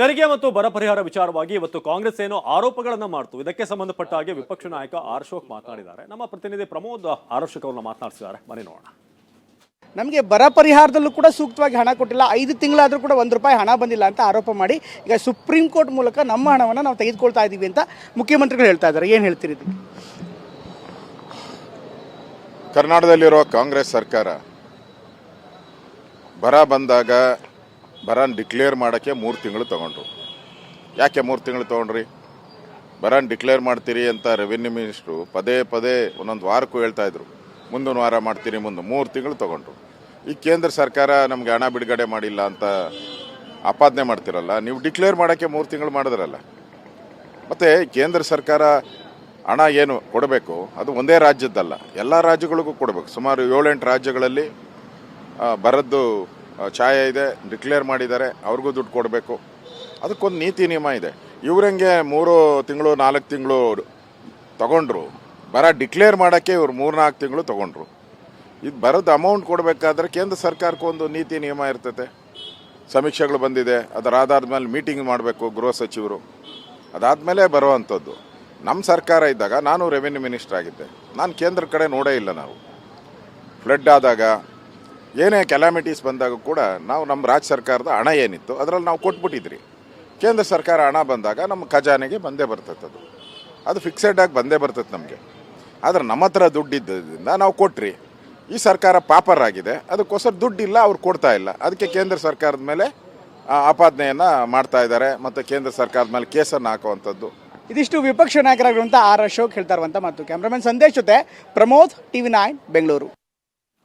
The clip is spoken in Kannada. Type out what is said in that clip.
ತೆರಿಗೆ ಮತ್ತು ಬರ ಪರಿಹಾರ ವಿಚಾರವಾಗಿ ಇವತ್ತು ಕಾಂಗ್ರೆಸ್ ಏನು ಆರೋಪಗಳನ್ನು ಮಾಡ್ತು. ಇದಕ್ಕೆ ಸಂಬಂಧಪಟ್ಟ ಹಾಗೆ ವಿಪಕ್ಷ ನಾಯಕ ಆರ್ ಅಶೋಕ್ ಮಾತನಾಡಿದ್ದಾರೆ. ನಮ್ಮ ಪ್ರತಿನಿಧಿ ಪ್ರಮೋದ್ ಆರ್ ಅಶೋಕ್ ಅವ್ರನ್ನ ಮಾತನಾಡಿಸಿದ್ದಾರೆ. ಬನ್ನಿ ನೋಡೋಣ. ನಮಗೆ ಬರ ಪರಿಹಾರದಲ್ಲೂ ಕೂಡ ಸೂಕ್ತವಾಗಿ ಹಣ ಕೊಟ್ಟಿಲ್ಲ. ಐದು ತಿಂಗಳಾದರೂ ಕೂಡ ಒಂದು ರೂಪಾಯಿ ಹಣ ಬಂದಿಲ್ಲ ಅಂತ ಆರೋಪ ಮಾಡಿ ಈಗ ಸುಪ್ರೀಂ ಕೋರ್ಟ್ ಮೂಲಕ ನಮ್ಮ ಹಣವನ್ನು ನಾವು ತೆಗೆದುಕೊಳ್ತಾ ಇದ್ದೀವಿ ಅಂತ ಮುಖ್ಯಮಂತ್ರಿಗಳು ಹೇಳ್ತಾ ಇದ್ದಾರೆ. ಏನು ಹೇಳ್ತೀರಿ ಕರ್ನಾಟಕದಲ್ಲಿರುವ ಕರ್ನಾಟಕದಲ್ಲಿರೋ ಕಾಂಗ್ರೆಸ್ ಸರ್ಕಾರ ಬರ ಬಂದಾಗ ಬರ ಡಿಕ್ಲೇರ್ ಮಾಡೋಕ್ಕೆ ಮೂರು ತಿಂಗಳು ತಗೊಂಡ್ರು. ಯಾಕೆ ಮೂರು ತಿಂಗಳು ತೊಗೊಂಡ್ರಿ? ಬರನ್ ಡಿಕ್ಲೇರ್ ಮಾಡ್ತೀರಿ ಅಂತ ರೆವಿನ್ಯೂ ಮಿನಿಸ್ಟ್ರು ಪದೇ ಪದೇ ಒಂದೊಂದು ವಾರಕ್ಕೂ ಹೇಳ್ತಾ ಇದ್ರು. ಮುಂದಿನ ವಾರ ಮಾಡ್ತೀರಿ ಮುಂದೆ ಮೂರು ತಿಂಗಳು ತಗೊಂಡ್ರು. ಈ ಕೇಂದ್ರ ಸರ್ಕಾರ ನಮಗೆ ಹಣ ಬಿಡುಗಡೆ ಮಾಡಿಲ್ಲ ಅಂತ ಆಪಾದನೆ ಮಾಡ್ತಿರಲ್ಲ, ನೀವು ಡಿಕ್ಲೇರ್ ಮಾಡೋಕ್ಕೆ ಮೂರು ತಿಂಗಳು ಮಾಡಿದ್ರಲ್ಲ. ಮತ್ತು ಕೇಂದ್ರ ಸರ್ಕಾರ ಹಣ ಏನು ಕೊಡಬೇಕು? ಅದು ಒಂದೇ ರಾಜ್ಯದ್ದಲ್ಲ, ಎಲ್ಲ ರಾಜ್ಯಗಳಿಗೂ ಕೊಡಬೇಕು. ಸುಮಾರು ಏಳೆಂಟು ರಾಜ್ಯಗಳಲ್ಲಿ ಬರದ್ದು ಛಾಯೆ ಇದೆ ಡಿಕ್ಲೇರ್ ಮಾಡಿದ್ದಾರೆ, ಅವ್ರಿಗೂ ದುಡ್ಡು ಕೊಡಬೇಕು. ಅದಕ್ಕೊಂದು ನೀತಿ ನಿಯಮ ಇದೆ. ಇವ್ರಂಗೆ ಮೂರು ತಿಂಗಳು, ನಾಲ್ಕು ತಿಂಗಳು ತಗೊಂಡ್ರು, ಬರ ಡಿಕ್ಲೇರ್ ಮಾಡೋಕ್ಕೆ ಇವ್ರು ಮೂರು, ನಾಲ್ಕು ತಿಂಗಳು ತಗೊಂಡ್ರು. ಇದು ಬರೋದು ಅಮೌಂಟ್ ಕೊಡಬೇಕಾದ್ರೆ ಕೇಂದ್ರ ಸರ್ಕಾರಕ್ಕೂ ಒಂದು ನೀತಿ ನಿಯಮ ಇರ್ತದೆ ಸಮೀಕ್ಷೆಗಳು ಬಂದಿದೆ, ಅದರ ಆಧಾರದ ಮೇಲೆ ಮೀಟಿಂಗ್ ಮಾಡಬೇಕು ಗೃಹ ಸಚಿವರು. ಅದಾದಮೇಲೆ ಬರುವಂಥದ್ದು. ನಮ್ಮ ಸರ್ಕಾರ ಇದ್ದಾಗ ನಾನು ರೆವಿನ್ಯೂ ಮಿನಿಸ್ಟರ್ ಆಗಿದ್ದೆ. ನಾನು ಕೇಂದ್ರ ಕಡೆ ನೋಡೇ ಇಲ್ಲ ನಾವು. ಫ್ಲಡ್ ಆದಾಗ ಏನೇ ಕೆಲಾಮಿಟೀಸ್ ಬಂದಾಗ ಕೂಡ ನಾವು ನಮ್ಮ ರಾಜ್ಯ ಸರ್ಕಾರದ ಹಣ ಏನಿತ್ತು ಅದರಲ್ಲಿ ನಾವು ಕೊಟ್ಬಿಟ್ಟಿದ್ರಿ. ಕೇಂದ್ರ ಸರ್ಕಾರ ಹಣ ಬಂದಾಗ ನಮ್ಮ ಖಜಾನೆಗೆ ಬಂದೇ ಬರ್ತದೆ ಅದು. ಅದು ಫಿಕ್ಸೆಡ್ ಆಗಿ ಬಂದೇ ಬರ್ತೈತೆ ನಮಗೆ. ಆದರೆ ನಮ್ಮ ಹತ್ರ ದುಡ್ಡಿದ್ದರಿಂದ ನಾವು ಕೊಟ್ರಿ. ಈ ಸರ್ಕಾರ ಪಾಪರ್ ಆಗಿದೆ. ಅದಕ್ಕೋಸ್ಕರ ದುಡ್ಡಿಲ್ಲ, ಅವ್ರು ಕೊಡ್ತಾ ಇಲ್ಲ. ಅದಕ್ಕೆ ಕೇಂದ್ರ ಸರ್ಕಾರದ ಮೇಲೆ ಆಪಾದನೆಯನ್ನು ಮಾಡ್ತಾ ಇದ್ದಾರೆ ಮತ್ತು ಕೇಂದ್ರ ಸರ್ಕಾರದ ಮೇಲೆ ಕೇಸನ್ನು ಹಾಕುವಂಥದ್ದು. ಇದಿಷ್ಟು ವಿಪಕ್ಷ ನಾಯಕರಾಗಿರುವಂಥ ಆರ್ ಅಶೋಕ್ ಹೇಳ್ತಾ ಇರುವಂಥ ಮಾತು. ಕ್ಯಾಮ್ರಾಮನ್ ಸಂದೇಶ್ ಜೊತೆ ಪ್ರಮೋದ್ ಟಿವಿ ನೈನ್, ಬೆಂಗಳೂರು.